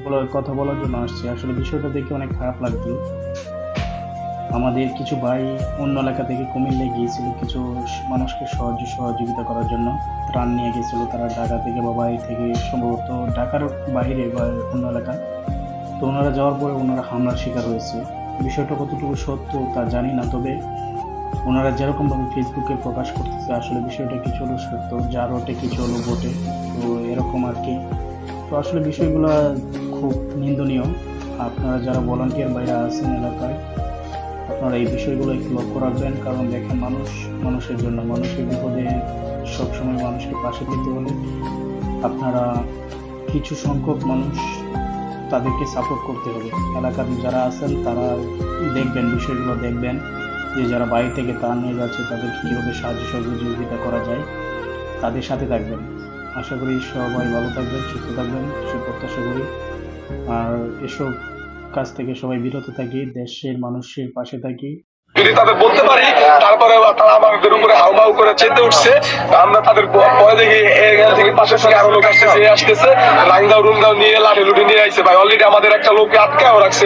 এগুলো কথা বলার জন্য আসছি। আসলে বিষয়টা দেখে অনেক খারাপ লাগছে। আমাদের কিছু ভাই অন্য এলাকা থেকে কুমিল্লে গিয়েছিল কিছু মানুষকে সাহায্য সহযোগিতা করার জন্য। ত্রাণ নিয়ে গেছিল তারা ঢাকা থেকে বা বাড়ি থেকে, সম্ভবত ঢাকার বাইরে বা অন্য এলাকা। তো ওনারা যাওয়ার পরে ওনারা হামলার শিকার হয়েছে। বিষয়টা কতটুকু সত্য তা জানি না, তবে ওনারা যেরকমভাবে ফেসবুকে প্রকাশ করতেছে, আসলে বিষয়টা কিছু হলো সত্য? যা রটে কিছু হলো বটে? তো এরকম আর কি। তো আসলে বিষয়গুলো খুব নিন্দনীয়। আপনারা যারা ভলান্টিয়ার বাইরে আছেন এলাকায়, আপনারা এই বিষয়গুলো একটু লক্ষ্য রাখবেন, কারণ দেখেন মানুষ, মানুষের জন্য, মানুষের বিপদে সবসময় মানুষকে পাশে পেতে হলে আপনারা কিছু সংখ্যক মানুষ তাদেরকে সাপোর্ট করতে হবে। এলাকার যারা আছেন, তারা দেখবেন, বিষয়গুলো দেখবেন, যে যারা বাড়ি থেকে তা নিয়ে যাচ্ছে তাদেরকে কীভাবে সাহায্য সহযোগিতা করা যায়, তাদের সাথে থাকবেন। আশা করি সবাই ভালো থাকবেন, সুস্থ থাকবেন সে প্রত্যাশা করি। আর এসব কাজ থেকে সবাই বিরত থাকি, দেশের মানুষের পাশে থাকি। যদি তাদের বলতে পারি, তারপরে তারা আমাদের উপরে হাউমাউ করে চেতে উঠছে। আমরা তাদের পরে দেখি এখান থেকে পাশের থেকে আরও লোক আসতেছে আসতেছে। রাঙ্গাও রুঙ্গাও নিয়ে লাঠি লুটি নিয়ে আইছে ভাই। অলরেডি আমাদের একটা লোককে আটকাও রাখছে